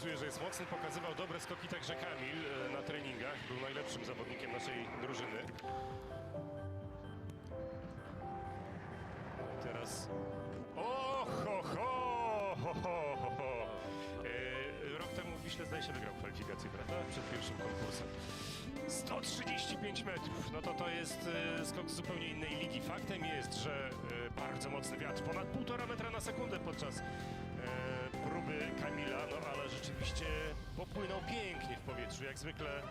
Pokazuje, że jest mocny, pokazywał dobre skoki także Kamil e, na treningach. Był najlepszym zawodnikiem naszej drużyny. No teraz... O, ho, ho, ho, ho, ho. E, Rok temu Wiśle zdaje się wygrał kwalifikację, prawda? Przed pierwszym konkursem. 135 metrów, no to to jest e, skok z zupełnie innej ligi. Faktem jest, że e, bardzo mocny wiatr, ponad 1,5 metra na sekundę podczas no ale rzeczywiście popłynął pięknie w powietrzu, jak zwykle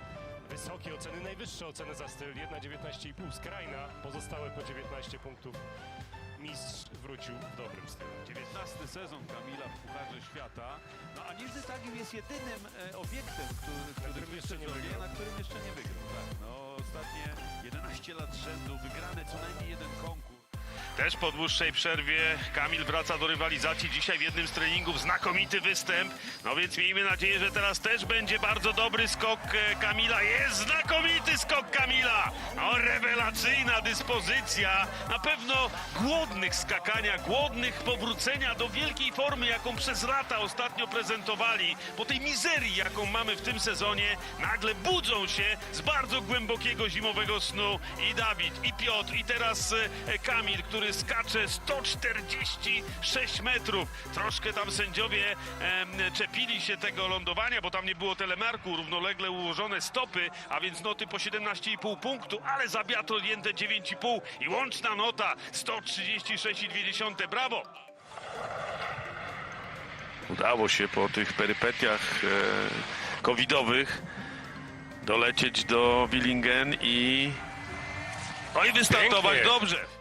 wysokie oceny, najwyższe oceny za styl, 1,19,5 skrajna, pozostałe po 19 punktów. Mistrz wrócił w dobrym stylu. 19 sezon Kamila w Pucharze Świata. No a Nizhny Tagil jest jedynym e, obiektem, który, który którym jeszcze nie wygrał. na którym jeszcze nie wygrał. Tak. No ostatnie 11 lat rzędu, wygrane co najmniej jeden konkurs. Też po dłuższej przerwie Kamil wraca do rywalizacji. Dzisiaj w jednym z treningów znakomity występ. No więc miejmy nadzieję, że teraz też będzie bardzo dobry skok e, Kamila. Jest znakomity skok Kamila! No rewelacyjna dyspozycja. Na pewno głodnych skakania, głodnych powrócenia do wielkiej formy, jaką przez lata ostatnio prezentowali. Po tej mizerii, jaką mamy w tym sezonie, nagle budzą się z bardzo głębokiego zimowego snu i Dawid, i Piotr, i teraz e, Kamil, który skacze 146 metrów. Troszkę tam sędziowie em, czepili się tego lądowania, bo tam nie było telemarku, równolegle ułożone stopy, a więc noty po 17,5 punktu, ale za wiatr odjęte 9,5 i łączna nota 136,2. Brawo! Udało się po tych perypetiach e, covidowych dolecieć do Willingen i, no i wystartować Pięknie. dobrze.